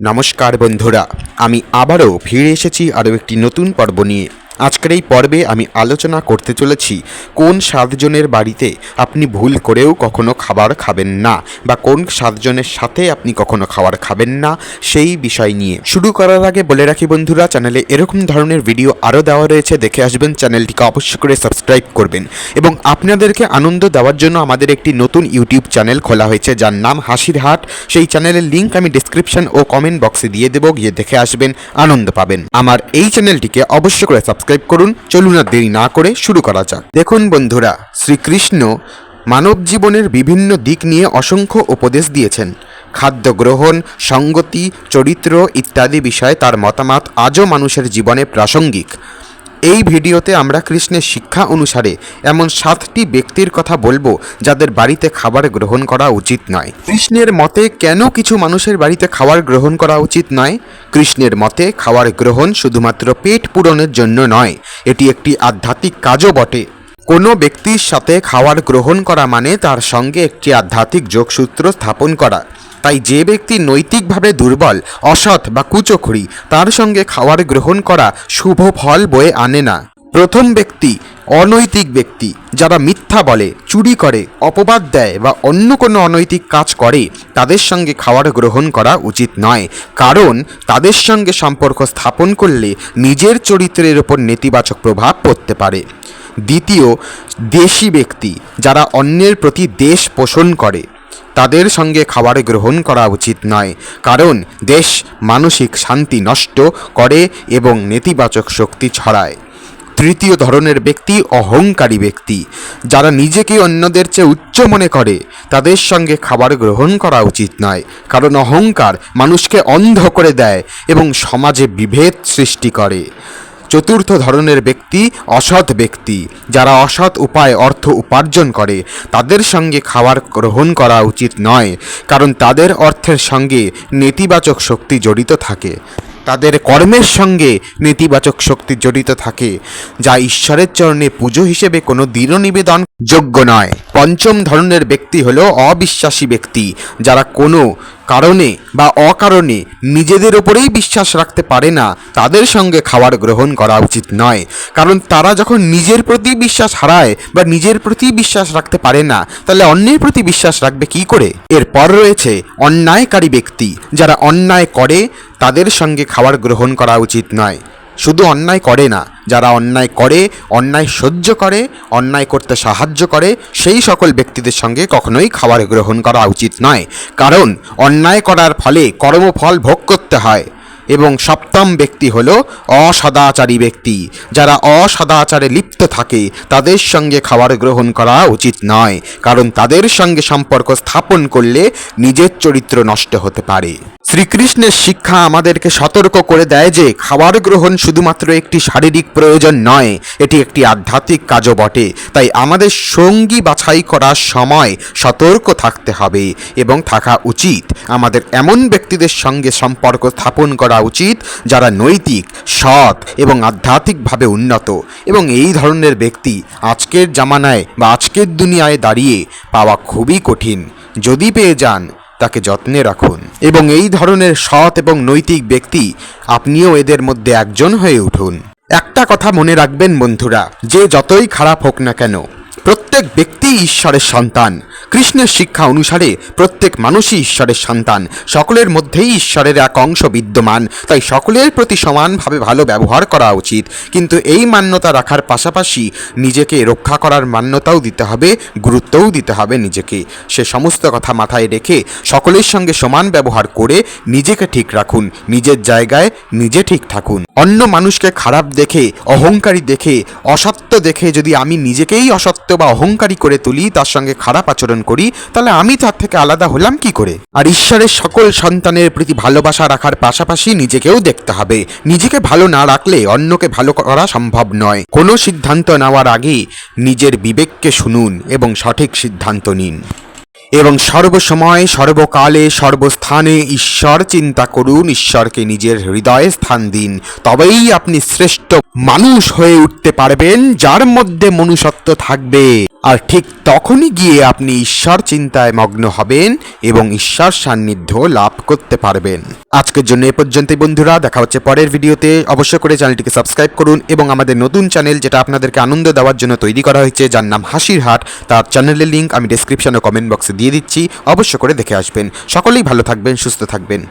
নমস্কার বন্ধুরা আমি আবারও ফিরে এসেছি আরও একটি নতুন পর্ব নিয়ে। আজকের এই পর্বে আমি আলোচনা করতে চলেছি, কোন সাতজনের বাড়িতে আপনি ভুল করেও কখনো খাবার খাবেন না বা কোন সাতজনের সাথে আপনি কখনো খাবার খাবেন না, সেই বিষয় নিয়ে। শুরু করার আগে বলে রাখি বন্ধুরা, চ্যানেলে এরকম ধরনের ভিডিও আরও দেওয়া রয়েছে, দেখে আসবেন, চ্যানেলটিকে অবশ্যই করে সাবস্ক্রাইব করবেন। এবং আপনাদেরকে আনন্দ দেওয়ার জন্য আমাদের একটি নতুন ইউটিউব চ্যানেল খোলা হয়েছে, যার নাম হাসির হাট সেই চ্যানেলের লিঙ্ক আমি ডিসক্রিপশন ও কমেন্ট বক্সে দিয়ে দেবো, গিয়ে দেখে আসবেন, আনন্দ পাবেন। আমার এই চ্যানেলটিকে অবশ্যই করে সাবস্ক্রাইব করুন। চলুন আর দেরি না করে শুরু করা যাক। দেখুন বন্ধুরা, শ্রীকৃষ্ণ মানব জীবনের বিভিন্ন দিক নিয়ে অসংখ্য উপদেশ দিয়েছেন। খাদ্য গ্রহণ, সঙ্গতি, চরিত্র ইত্যাদি বিষয়ে তার মতামত আজও মানুষের জীবনে প্রাসঙ্গিক। এই ভিডিওতে আমরা কৃষ্ণের শিক্ষা অনুসারে এমন সাতটি ব্যক্তির কথা বলব যাদের বাড়িতে খাবার গ্রহণ করা উচিত নয়। কৃষ্ণের মতে কেন কিছু মানুষের বাড়িতে খাবার গ্রহণ করা উচিত নয়? কৃষ্ণের মতে খাবার গ্রহণ শুধুমাত্র পেট পূরণের জন্য নয়, এটি একটি আধ্যাত্মিক কাজও বটে। কোনো ব্যক্তির সাথে খাবার গ্রহণ করা মানে তার সঙ্গে একটি আধ্যাত্মিক যোগসূত্র স্থাপন করা। তাই যে ব্যক্তি নৈতিকভাবে দুর্বল, অসৎ বা কুচক্রী তার সঙ্গে খাওয়ার গ্রহণ করা শুভ ফল বয়ে আনে না। প্রথম ব্যক্তি, অনৈতিক ব্যক্তি, যারা মিথ্যা বলে, চুরি করে, অপবাদ দেয় বা অন্য কোনো অনৈতিক কাজ করে, তাদের সঙ্গে খাওয়ার গ্রহণ করা উচিত নয়। কারণ, তাদের সঙ্গে সম্পর্ক স্থাপন করলে নিজের চরিত্রের ওপর নেতিবাচক প্রভাব পড়তে পারে। দ্বিতীয়, দেশি ব্যক্তি, যারা অন্যের প্রতি দেশ পোষণ করে। তাদের সঙ্গে খাবার গ্রহণ করা উচিত নয়, কারণ দেশ মানসিক শান্তি নষ্ট করে এবং নেতিবাচক শক্তি ছড়ায়। তৃতীয় ধরনের ব্যক্তি অহংকারী ব্যক্তি। যারা নিজেকে অন্যদের চেয়ে উচ্চ মনে করে, তাদের সঙ্গে খাবার গ্রহণ করা উচিত নয়, কারণ অহংকার মানুষকে অন্ধ করে দেয় এবং সমাজে বিভেদ সৃষ্টি করে। চতুর্থ ধরনের ব্যক্তি অসৎ ব্যক্তি। যারা অসৎ উপায়ে অর্থ উপার্জন করে, তাদের সঙ্গে খাবার গ্রহণ করা উচিত নয়, কারণ তাদের অর্থের সঙ্গে নেতিবাচক শক্তি জড়িত থাকে। তাদের কর্মের সঙ্গে নেতিবাচক শক্তি জড়িত থাকে, যা ঈশ্বরের চরণে পুজো হিসেবে কোনো দৃঢ় নিবেদন যোগ্য নয়। পঞ্চম ধরনের ব্যক্তি হলো অবিশ্বাসী ব্যক্তি, যারা কোনো কারণে বা অকারণে নিজেদের ওপরেই বিশ্বাস রাখতে পারে না, তাদের সঙ্গে খাবার গ্রহণ করা উচিত নয়। কারণ তারা যখন নিজের প্রতি বিশ্বাস হারায় বা নিজের প্রতি বিশ্বাস রাখতে পারে না, তাহলে অন্যের প্রতি বিশ্বাস রাখবে কি করে? এরপর রয়েছে অন্যায়কারী ব্যক্তি। যারা অন্যায় করে, তাদের সঙ্গে খাবার গ্রহণ করা উচিত নয়। শুধু অন্যায় করে না, যারা অন্যায় করে, অন্যায় সহ্য করে, অন্যায় করতে সাহায্য করে, সেই সকল ব্যক্তিদের সঙ্গে কখনোই খাবার গ্রহণ করা উচিত নয়। কারণ, অন্যায় করার ফলে কর্মফল ভোগ করতে হয়। এবং সপ্তম ব্যক্তি হলো অসদাচারী ব্যক্তি। যারা অসদাচারে লিপ্ত থাকে, তাদের সঙ্গে খাবার গ্রহণ করা উচিত নয়, কারণ তাদের সঙ্গে সম্পর্ক স্থাপন করলে নিজের চরিত্র নষ্ট হতে পারে। শ্রীকৃষ্ণের শিক্ষা আমাদেরকে সতর্ক করে দেয় যে, খাবার গ্রহণ শুধুমাত্র একটি শারীরিক প্রয়োজন নয়, এটি একটি আধ্যাত্মিক কাজও বটে। তাই আমাদের সঙ্গী বাছাই করার সময় সতর্ক থাকতে হবে এবং থাকা উচিত। আমাদের এমন ব্যক্তিদের সঙ্গে সম্পর্ক স্থাপন করা উচিত যারা নৈতিক, সৎ এবং আধ্যাত্মিকভাবে উন্নত এবং এই ধরনের ব্যক্তি আজকের জামানায় বা আজকের দুনিয়ায় দাঁড়িয়ে পাওয়া খুবই কঠিন। যদি পেয়ে যান, তাকে যত্নে রাখুন। এবং এই ধরনের সৎ এবং নৈতিক ব্যক্তি আপনিও এদের মধ্যে একজন হয়ে উঠুন। একটা কথা মনে রাখবেন বন্ধুরা, যে যতই খারাপ হোক না কেন প্রত্যেক ব্যক্তি ঈশ্বরের সন্তান। কৃষ্ণের শিক্ষা অনুসারে প্রত্যেক মানুষই ঈশ্বরের সন্তান। সকলের মধ্যেই ঈশ্বরের এক অংশ বিদ্যমান। তাই সকলের প্রতি সমানভাবে ভালো ব্যবহার করা উচিত। কিন্তু এই মান্যতা রাখার পাশাপাশি নিজেকে রক্ষা করার মান্যতাও দিতে হবে, গুরুত্বও দিতে হবে নিজেকে। সে সমস্ত কথা মাথায় রেখে সকলের সঙ্গে সমান ব্যবহার করে নিজেকে ঠিক রাখুন। নিজের জায়গায় নিজে ঠিক থাকুন। অন্য মানুষকে খারাপ দেখে, অহংকারী দেখে, অসত্য দেখে যদি আমি নিজেকেই অসত্য বা অহংকারী করে তুলি, তার সঙ্গে খারাপ আচরণ করি, তাহলে আমি তার থেকে আলাদা হলাম কি করে? আর ঈশ্বরের সকল সন্তানের প্রতি ভালোবাসা রাখার পাশাপাশি নিজেকেও দেখতে হবে। নিজেকে ভালো না রাখলে অন্যকে ভালো করা সম্ভব নয়। কোনো সিদ্ধান্ত নেওয়ার আগে নিজের বিবেককে শুনুন এবং সঠিক সিদ্ধান্ত নিন। এবং সর্বসময়, সর্বকালে, সর্বস্থানে ঈশ্বর চিন্তা করুন, ঈশ্বরকে নিজের হৃদয়ে স্থান দিন। তবেই আপনি শ্রেষ্ঠ মানুষ হয়ে উঠতে পারবেন, যার মধ্যে মনুষ্যত্ব থাকবে। আর ঠিক তখনই গিয়ে আপনি ঈশ্বর চিন্তায় মগ্ন হবেন এবং ঈশ্বর সান্নিধ্য লাভ করতে পারবেন। আজকের জন্য এ পর্যন্তই বন্ধুরা, দেখা হচ্ছে পরের ভিডিওতে। অবশ্যই করে চ্যানেলটিকে সাবস্ক্রাইব করুন এবং আমাদের নতুন চ্যানেল যেটা আপনাদেরকে আনন্দ দেওয়ার জন্য তৈরি করা হয়েছে, যার নাম হাসির হাট, তার চ্যানেলের লিঙ্ক আমি ডেসক্রিপশন ও কমেন্ট বক্সে দিয়ে দিচ্ছি। অবশ্য করে দেখে আসবেন। সকলেই ভালো থাকবেন, সুস্থ থাকবেন।